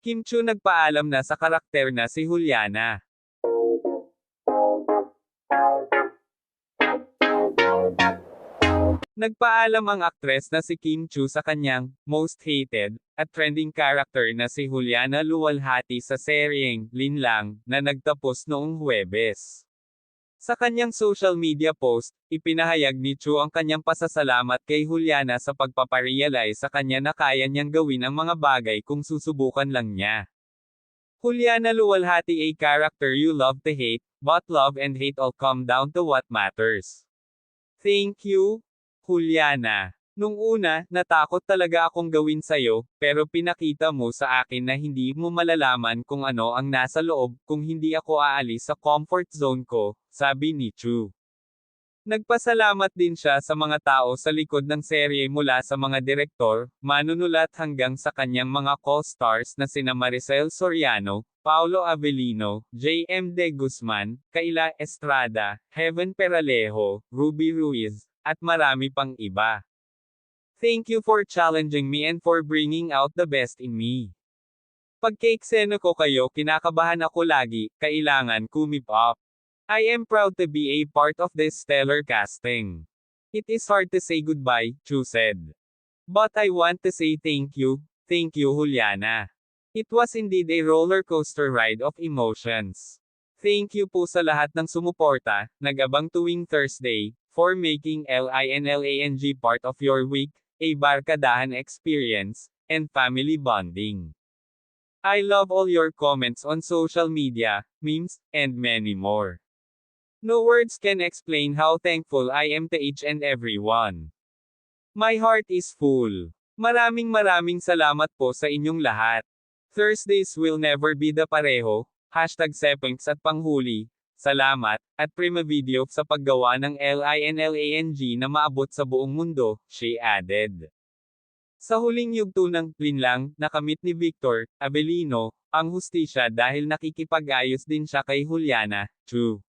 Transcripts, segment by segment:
Kim Chu nagpaalam na sa karakter na si Juliana. Nagpaalam ang aktres na si Kim Chu sa kanyang most hated at trending character na si Juliana Luwalhati sa seryeng Linlang na nagtapos noong Huwebes. Sa kanyang social media post, ipinahayag ni Chu ang kanyang pasasalamat kay Juliana sa pagpaparealize sa kanya na kaya niyang gawin ang mga bagay kung susubukan lang niya. Juliana Luwalhati a character you love to hate, but love and hate all come down to what matters. Thank you, Juliana. Nung una, natakot talaga akong gawin sa'yo, pero pinakita mo sa akin na hindi mo malalaman kung ano ang nasa loob kung hindi ako aalis sa comfort zone ko, sabi ni Chu. Nagpasalamat din siya sa mga tao sa likod ng serye mula sa mga direktor, manunulat hanggang sa kanyang mga co-stars na sina Maricel Soriano, Paulo Avellino, J.M. De Guzman, Kaila Estrada, Heaven Peralejo, Ruby Ruiz, at marami pang iba. Thank you for challenging me and for bringing out the best in me. Pagka-eksena ko kayo kinakabahan ako lagi, kailangan kumip up. I am proud to be a part of this stellar casting. It is hard to say goodbye, Chu said. But I want to say thank you, thank you Juliana. It was indeed a roller coaster ride of emotions. Thank you po sa lahat ng sumuporta, nag-abang tuwing Thursday, for making LINLANG part of your week, a barkadahan experience, and family bonding. I love all your comments on social media, memes, and many more. No words can explain how thankful I am to each and everyone. My heart is full. Maraming maraming salamat po sa inyong lahat. Thursdays will never be the pareho, hashtag sepunks at panghuli, salamat, at prima video sa paggawa ng LINLANG na maabot sa buong mundo, she added. Sa huling yugto ng Linlang, nakamit ni Victor Abelino ang hustisya dahil nakikipag-ayos din siya kay Juliana, Chu.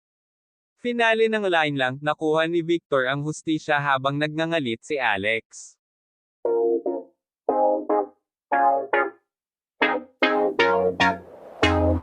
Finale ng line lang, nakuha ni Victor ang hustisya habang nagngangalit si Alex.